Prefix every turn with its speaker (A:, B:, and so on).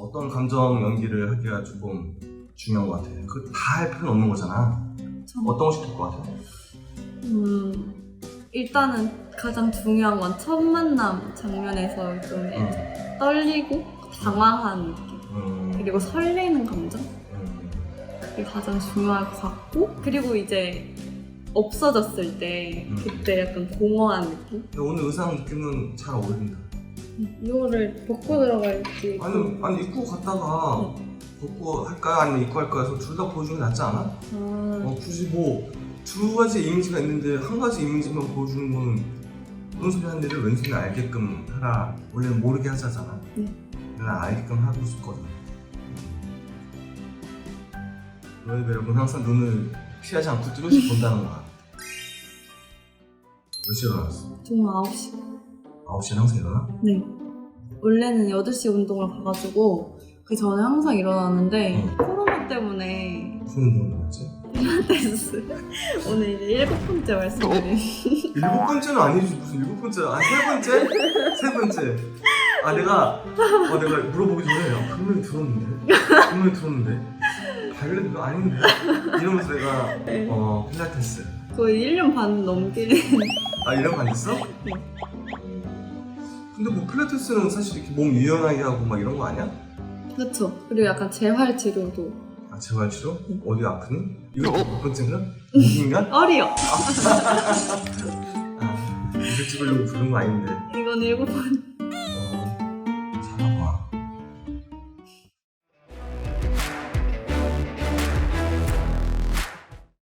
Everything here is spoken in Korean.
A: 어떤 감정 연기를 하기가 조금 중요한 것 같아. 그거 다할 필요는 없는 거잖아.
B: 참.
A: 어떤 거 시킬 것 같아?
B: 음, 일단은 가장 중요한 건 첫 만남 장면에서 좀
A: 응.
B: 떨리고 당황한 느낌.
A: 음,
B: 그리고 설레는 감정?
A: 음,
B: 그게 가장 중요할 것 같고 그리고 이제 없어졌을 때
A: 음.
B: 그때 약간 공허한 느낌?
A: 근데 오늘 의상 느낌은 잘 어울린다.
B: 이거를 벗고 들어갈지
A: 아니, 아니 입고 갔다가 벗고 할까요? 아니면 입고 할까요? 해서 둘 다 보여주는 게 낫지 않아?
B: 아,
A: 어, 굳이 뭐 두 가지 이미지가 있는데 한 가지 이미지만 보여주는 거는 오른손이 한 일을 왼손이 알게끔 하라. 원래는 모르게 하자잖아.
B: 네.
A: 난 알게끔 하고 싶거든. 너의 매력은 항상 눈을 피하지 않고 뚜렷이 본다는 거야. 몇 시에 일어났어?
B: 정말 9시
A: 9시에 항상 일어나?
B: 네 원래는 8시 운동을 가가지고 그 전에 항상 일어나는데
A: 응.
B: 코로나 때문에
A: 무슨 운동을 일어났지?
B: 필라테스 오늘 이제 일곱 번째 말씀드린
A: 일곱 번째는 아니지 무슨 일곱 번째 아니 세 번째? 세 번째 아 내가 어 내가 물어보기 전에 야 분명히 들었는데 분명히 들었는데 발레 그거 아닌데 이러면서 내가
B: 네.
A: 어 필라테스
B: 거의 1년 반 넘게
A: 아 이런 거 아니었어?
B: 네.
A: 근데 뭐 필라테스는 사실 이렇게 몸 유연하게 하고 막 이런 거 아니야?
B: 그렇죠 그리고 약간 재활 치료도
A: 아 재활 치료?
B: 응.
A: 어디 아프니? 이거 몇 번째인가? 목인가?
B: 어리요
A: 아 이거 찍으려고 부른 거 아닌데
B: 이건 일곱 번